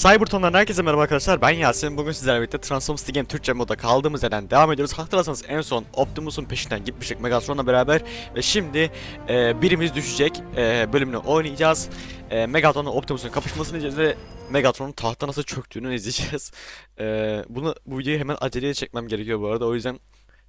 Cyberton'dan herkese merhaba arkadaşlar. Ben Yasin. Bugün sizlerle birlikte Transformers The Game Türkçe moda kaldığımız yerden devam ediyoruz. Hatırlarsanız en son Optimus'un peşinden gitmiştik Megatron'la beraber. Ve şimdi e, birimiz düşecek e, bölümünü oynayacağız. E, Megatron'la Optimus'un kapışmasını izleyeceğiz ve Megatron'un tahta nasıl çöktüğünü izleyeceğiz. E, bunu bu videoyu hemen aceleye çekmem gerekiyor bu arada. O yüzden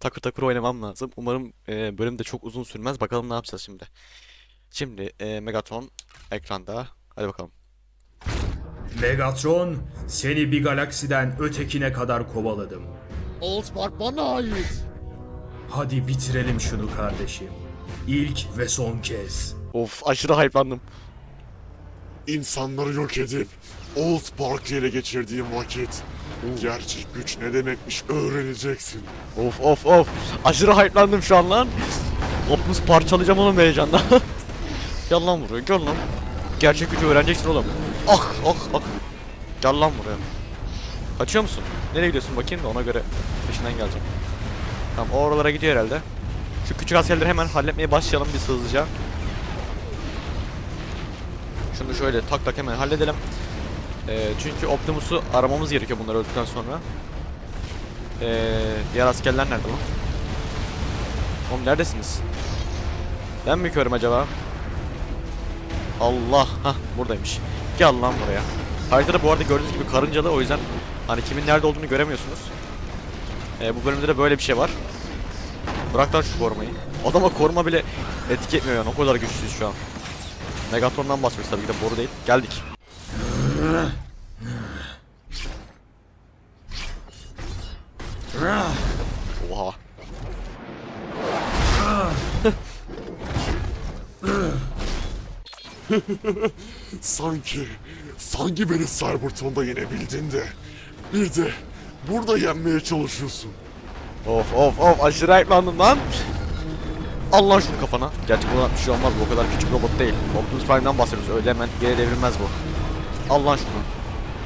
takır takır oynamam lazım. Umarım e, bölüm de çok uzun sürmez. Bakalım ne yapacağız şimdi. Şimdi e, Megatron ekranda. Hadi bakalım. Megatron, seni bir galaksiden ötekine kadar kovaladım. Allspark bana ait. Hadi bitirelim şunu kardeşim. İlk ve son kez. Of aşırı hype'landım. İnsanları yok edip Old Park'ı ele geçirdiğim vakit gerçek güç ne demekmiş öğreneceksin. Of of of. Aşırı hype'landım şu an lan. Optimus parçalayacağım oğlum heyecandan. Gel lan buraya gel lan. Gerçek gücü öğreneceksin oğlum. Ah ah ah. Gel lan buraya. Kaçıyor musun? Nereye gidiyorsun bakayım da ona göre peşinden geleceğim. Tamam o oralara gidiyor herhalde. Şu küçük askerleri hemen halletmeye başlayalım biz hızlıca. Şunu şöyle tak tak hemen halledelim. Ee, çünkü Optimus'u aramamız gerekiyor bunları öldükten sonra. Ee, diğer askerler nerede lan? Oğlum neredesiniz? Ben mi körüm acaba? Allah, ha buradaymış. Gel lan buraya. Haritada bu arada gördüğünüz gibi karıncalı o yüzden hani kimin nerede olduğunu göremiyorsunuz. Ee, bu bölümde de böyle bir şey var. Bırak lan şu korumayı. Adama koruma bile etki etmiyor yani o kadar güçlüyüz şu an. Megatron'dan bahsediyoruz tabii ki de boru değil. Geldik. Oha. Sanki, sanki beni Cybertron'da yenebildin de bir de burada yenmeye çalışıyorsun. Of of of aşırı hype'landım lan. Allah şunu kafana. Gerçi buna bir şey olmaz bu o kadar küçük robot değil. Optimus Prime'den bahsediyoruz öyle hemen geri devrilmez bu. Allah şunu.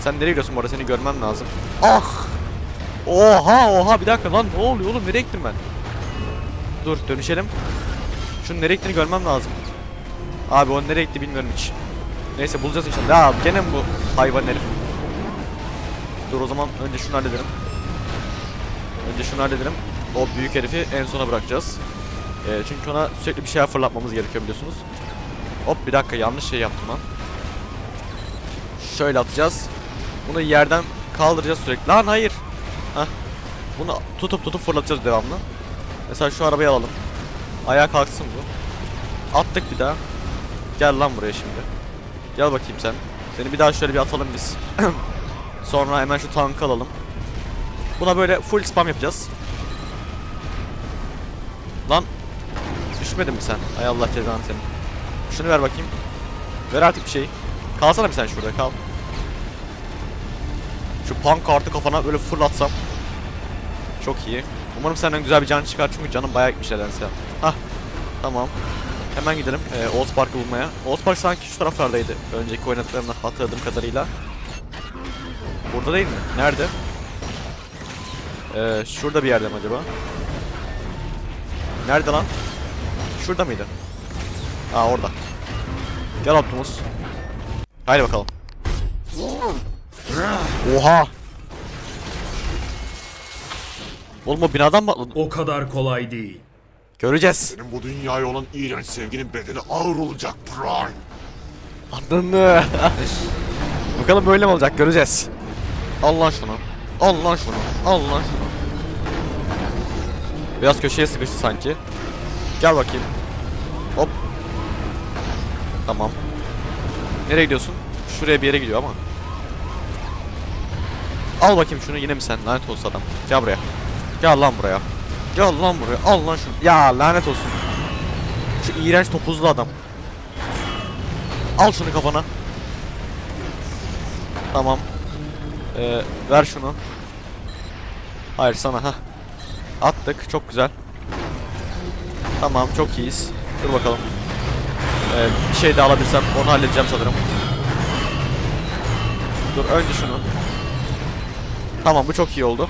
Sen nereye gidiyorsun bu arada seni görmem lazım. Ah! Oha oha bir dakika lan ne oluyor oğlum nereye gittim ben? Dur dönüşelim. Şunun nereye gittiğini görmem lazım. Abi o nereye gitti bilmiyorum hiç. Neyse bulacağız inşallah. Ya gene bu hayvan herif? Dur o zaman önce şunu halledelim. Önce şunu halledelim. O büyük herifi en sona bırakacağız. Ee, çünkü ona sürekli bir şeyler fırlatmamız gerekiyor biliyorsunuz. Hop bir dakika yanlış şey yaptım lan. Şöyle atacağız. Bunu yerden kaldıracağız sürekli. Lan hayır. Hah. Bunu tutup tutup fırlatacağız devamlı. Mesela şu arabayı alalım. Ayağa kalksın bu. Attık bir daha. Gel lan buraya şimdi. Gel bakayım sen. Seni bir daha şöyle bir atalım biz. Sonra hemen şu tankı alalım. Buna böyle full spam yapacağız. Lan düşmedin mi sen? Ay Allah cezanı senin. Şunu ver bakayım. Ver artık bir şey. Kalsana bir sen şurada kal. Şu punk kartı kafana böyle fırlatsam. Çok iyi. Umarım senden güzel bir can çıkar çünkü canım bayağı gitmiş nedense. Hah. Tamam. Hemen gidelim ee, Oğuz Park'ı bulmaya. Oğuz Park sanki şu taraflardaydı. Önceki oynadıklarımda hatırladığım kadarıyla. Burada değil mi? Nerede? Ee, şurada bir yerde mi acaba? Nerede lan? Şurada mıydı? Aa orada. Gel Optimus. Haydi bakalım. Oha! Oğlum o binadan mı? O kadar kolay değil. Göreceğiz. Senin bu dünyaya olan iğrenç sevginin bedeli ağır olacak Prime. Anladın Bakalım böyle mi olacak göreceğiz. Allah şunu. Allah şunu. Allah şunu. Biraz köşeye sıkıştı sanki. Gel bakayım. Hop. Tamam. Nereye gidiyorsun? Şuraya bir yere gidiyor ama. Al bakayım şunu yine mi sen? Lanet olsun adam. Gel buraya. Gel lan buraya. Gel lan buraya. Al lan şunu. Ya lanet olsun. Şu iğrenç topuzlu adam. Al şunu kafana. Tamam. Ee, ver şunu. Hayır sana ha. Attık çok güzel. Tamam çok iyiyiz. Dur bakalım. Ee, bir şey daha alabilsem onu halledeceğim sanırım. Dur önce şunu. Tamam bu çok iyi oldu.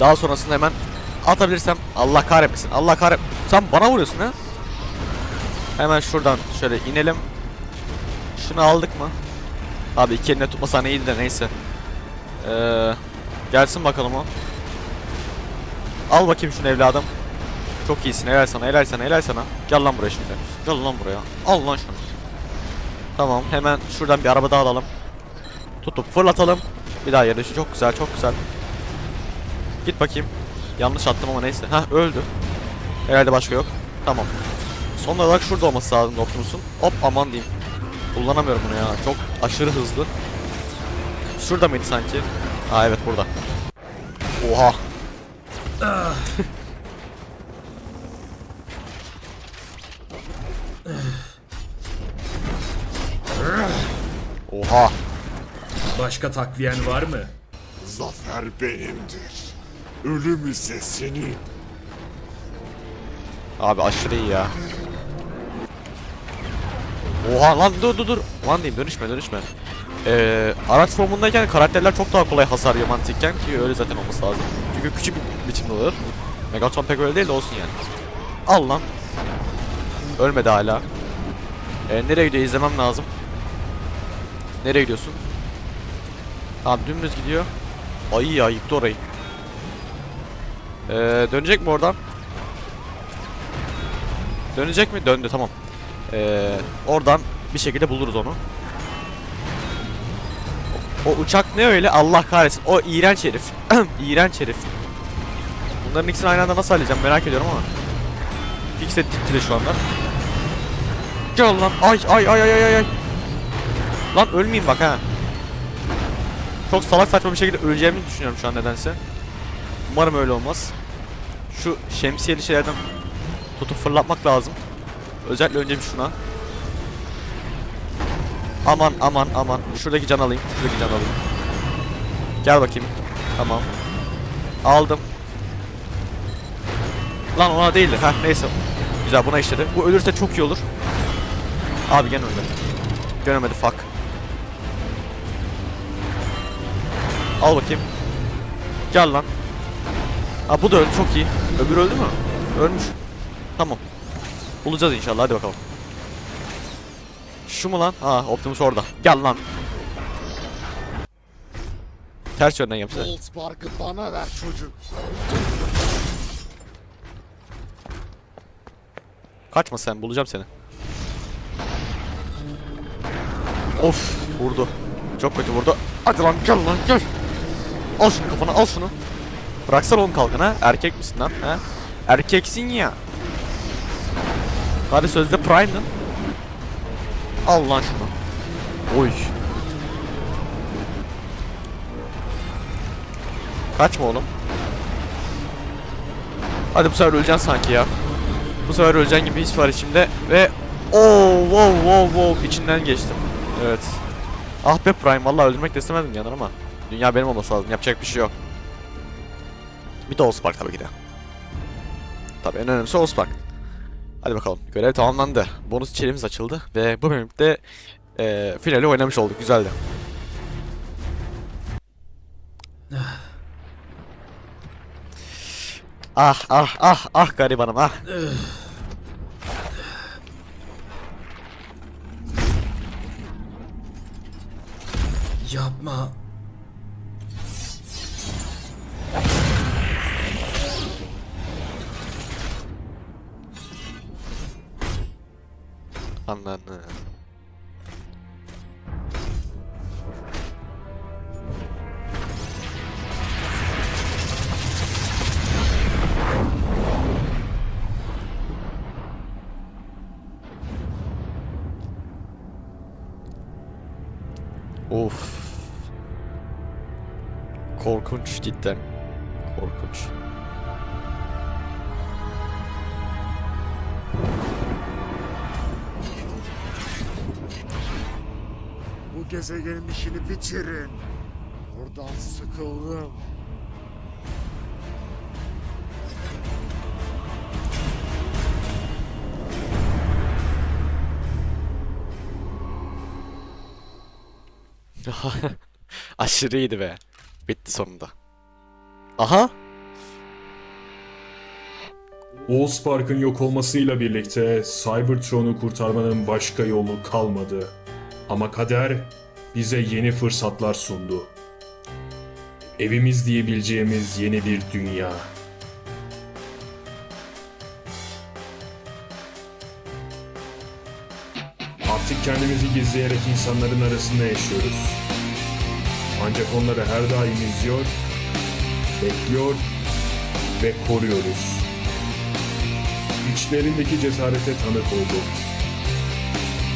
Daha sonrasında hemen atabilirsem Allah kahretmesin. Allah kahret. Sen bana vuruyorsun ha? Hemen şuradan şöyle inelim. Şunu aldık mı? Abi iki eline tutmasan iyiydi de neyse. Ee, gelsin bakalım o. Al bakayım şunu evladım. Çok iyisin helal sana helal sana helal sana. Gel lan buraya şimdi. Gel lan buraya. Al lan şunu. Tamam hemen şuradan bir araba daha alalım. Tutup fırlatalım. Bir daha yarışı çok güzel çok güzel. Git bakayım. Yanlış attım ama neyse. Hah öldü. Herhalde başka yok. Tamam. Son olarak şurada olması lazım Optimus'un. Hop aman diyeyim. Kullanamıyorum bunu ya. Çok aşırı hızlı. Şurada mıydı sanki? Aa evet burada. Oha. Oha. Başka takviyen var mı? Zafer benimdir. Ölüm ise senin. Abi aşırı iyi ya. Oha lan dur dur dur. Lan diyeyim dönüşme dönüşme. Ee, araç formundayken karakterler çok daha kolay hasar yiyor mantıkken ki öyle zaten olması lazım. Çünkü küçük bir biçimde olur. Megatron pek öyle değil de olsun yani. Al lan. Ölmedi hala. Ee, nereye gidiyor izlemem lazım. Nereye gidiyorsun? Tamam dümdüz gidiyor. Ay ya yıktı orayı. Ee, dönecek mi oradan? Dönecek mi? Döndü tamam. Ee, oradan bir şekilde buluruz onu. O, o uçak ne öyle? Allah kahretsin. O iğrenç herif. iğrenç herif. Bunların ikisini aynı anda nasıl halledeceğim merak ediyorum ama. İkisi de dipti şu anda. Gel lan. Ay ay ay ay ay ay. Lan ölmeyeyim bak ha. Çok salak saçma bir şekilde öleceğimi düşünüyorum şu an nedense. Umarım öyle olmaz. Şu şemsiyeli şeylerden tutup fırlatmak lazım. Özellikle önce bir şuna. Aman aman aman. Şuradaki can alayım. Şuradaki can alayım. Gel bakayım. Tamam. Aldım. Lan ona değildi. Heh neyse. Güzel buna işledi. Bu ölürse çok iyi olur. Abi gene öldü. Dönemedi fuck. Al bakayım. Gel lan. Ha bu da öldü çok iyi. Öbür öldü mü? Ölmüş. Tamam. Bulacağız inşallah hadi bakalım. Şu mu lan? Ha Optimus orada. Gel lan. Ters yönden yapsa. Allspark'ı bana ver çocuk. Kaçma sen bulacağım seni. Of vurdu. Çok kötü vurdu. Hadi lan gel lan gel. Al şunu kafana al şunu. Bıraksana oğlum kalkın ha. Erkek misin lan ha? Erkeksin ya. Hadi sözde prime'dın. Al lan şunu. Oy. Kaçma oğlum. Hadi bu sefer öleceksin sanki ya. Bu sefer öleceksin gibi his var içimde ve Oo, wow, wow, wow içinden geçtim. Evet. Ah be Prime vallahi öldürmek de istemezdim yanır ama dünya benim olması lazım. Yapacak bir şey yok. Bir de Allspark tabii ki de. Tabii en önemlisi Allspark. Hadi bakalım. Görev tamamlandı. Bonus içeriğimiz açıldı ve bu bölümde eee finali oynamış olduk. Güzeldi. ah ah ah ah garibanım ah. Anladım. Of. Korkunç cidden. Korkunç. Gezegenin işini bitirin. Buradan sıkıldım. Aşırı iyiydi be. Bitti sonunda. Aha. Allspark'ın yok olmasıyla birlikte Cybertron'u kurtarmanın başka yolu kalmadı. Ama kader bize yeni fırsatlar sundu. Evimiz diyebileceğimiz yeni bir dünya. Artık kendimizi gizleyerek insanların arasında yaşıyoruz. Ancak onları her daim izliyor, bekliyor ve koruyoruz. İçlerindeki cesarete tanık olduk.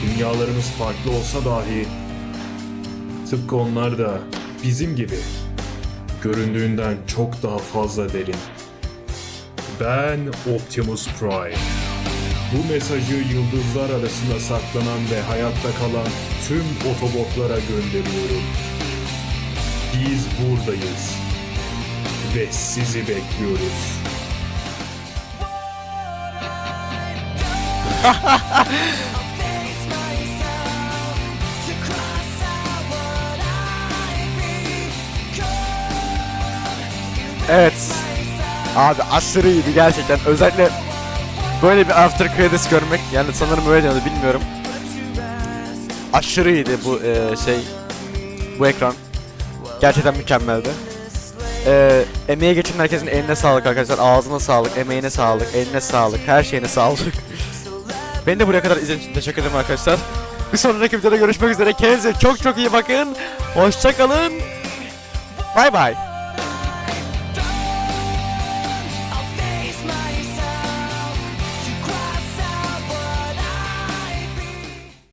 Dünyalarımız farklı olsa dahi tıpkı onlar da bizim gibi göründüğünden çok daha fazla derin. Ben Optimus Prime. Bu mesajı yıldızlar arasında saklanan ve hayatta kalan tüm otobotlara gönderiyorum. Biz buradayız ve sizi bekliyoruz. Evet. Abi aşırı iyiydi gerçekten. Özellikle böyle bir after credits görmek yani sanırım öyle deniyordu bilmiyorum. Aşırı iyiydi bu e, şey bu ekran. Gerçekten mükemmeldi. E, emeğe geçen herkesin eline sağlık arkadaşlar. Ağzına sağlık, emeğine sağlık, eline sağlık, her şeyine sağlık. Beni de buraya kadar izlediğiniz için teşekkür ederim arkadaşlar. Bir sonraki videoda görüşmek üzere. Kendinize çok çok iyi bakın. Hoşçakalın. Bay bay.